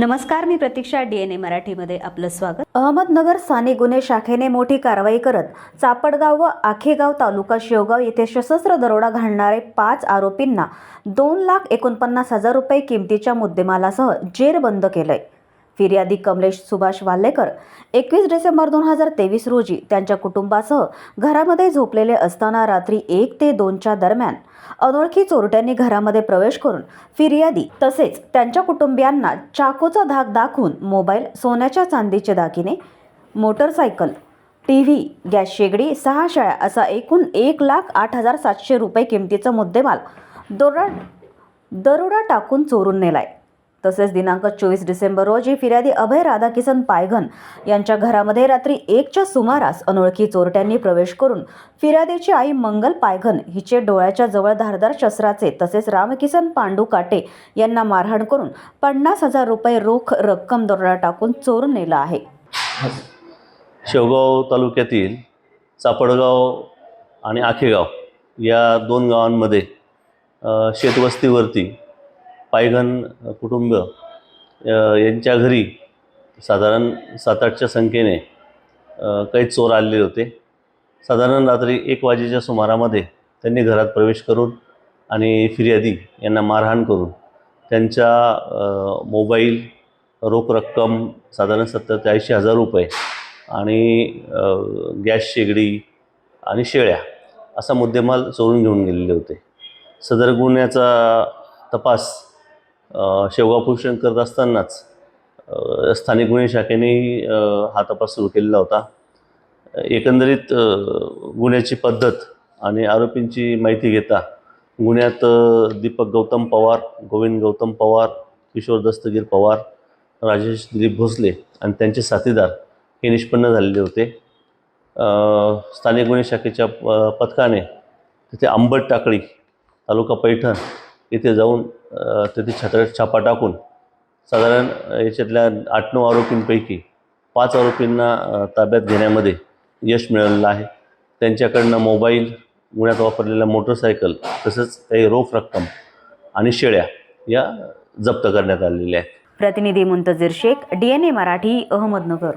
नमस्कार मी प्रतीक्षा D N ए मराठीमध्ये आपलं स्वागत. अहमदनगर स्थानिक गुन्हे शाखेने मोठी कारवाई करत चापडगाव व आखेगाव तालुका शेवगाव येथे सशस्त्र दरोडा घालणारे पाच आरोपींना दोन लाख एकोणपन्नास हजार रुपये किमतीच्या मुद्देमालासह जेरबंद केलंय. फिर्यादी कमलेश सुभाष वाल्लेकर एकवीस डिसेंबर दोन हजार तेवीस रोजी त्यांच्या कुटुंबासह घरामध्ये झोपलेले असताना रात्री एक ते दोनच्या दरम्यान अनोळखी चोरट्यांनी घरामध्ये प्रवेश करून फिर्यादी तसेच त्यांच्या कुटुंबियांना चाकूचा धाक दाखवून मोबाईल सोन्याच्या चांदीचे दागिने मोटरसायकल टी व्ही गॅस शेगडी सहा शाळ्या असा एकूण एक लाख आठ हजार सातशे रुपये किमतीचा मुद्देमाल दरोडा दरोडा टाकून चोरून नेलाय. तसेच दिनांक चोवीस डिसेंबर रोजी फिर्यादी अभय राधाकिसन पायघन यांच्या घरामध्ये रात्री एकच्या सुमारास अनोळखी चोरट्यांनी प्रवेश करून फिर्यादीची आई मंगल पायघन हिचे डोळ्याच्या जवळ धारदार शस्त्राचे तसेच रामकिसन पांडू काटे यांना मारहाण करून पन्नास हजार रुपये रोख रक्कम दरोडा टाकून चोरून नेला आहे. शेवगाव तालुक्यातील चापडगाव आणि आखेगाव या दोन गावांमध्ये शेतवस्तीवरती पायघन कुटुंब यांच्या घरी साधारण सात आठच्या संख्येने काही चोर आलेले होते. साधारण रात्री एक वाजेच्या सुमारामध्ये त्यांनी घरात प्रवेश करून आणि फिर्यादी यांना मारहाण करून त्यांच्या मोबाईल रोख रक्कम साधारण सत्तर ते ऐंशी हजार रुपये आणि गॅस शेगडी आणि शेळ्या असा मुद्देमाल चोरून घेऊन गेलेले होते. सदर गुन्ह्याचा तपास अ, शेवगाव करत असतानाच स्थानिक गुन्हे शाखेनेही हा तपास सुरू केलेला होता. एकंदरीत गुन्ह्याची पद्धत आणि आरोपींची माहिती घेता गुन्ह्यात दीपक गौतम पवार गोविंद गौतम पवार किशोर दस्तगीर पवार राजेश दिलीप भोसले आणि त्यांचे साथीदार हे निष्पन्न झालेले होते. स्थानिक गुन्हे शाखेच्या प- पथकाने तिथे आंबट टाकळी तालुका पैठण इथे जाऊन अ, तिथे छात्र छापा टाकून साधारण याच्यातल्या आठ नऊ आरोपींपैकी पाच आरोपींना ताब्यात घेण्यामध्ये यश मिळालेलं आहे. त्यांच्याकडनं मोबाईल गुन्ह्यात वापरलेल्या मोटरसायकल तसंच काही रोख रक्कम आणि शेळ्या या जप्त करण्यात आलेल्या आहेत. प्रतिनिधी Muntazir Shaikh D N A Marathi Ahmednagar.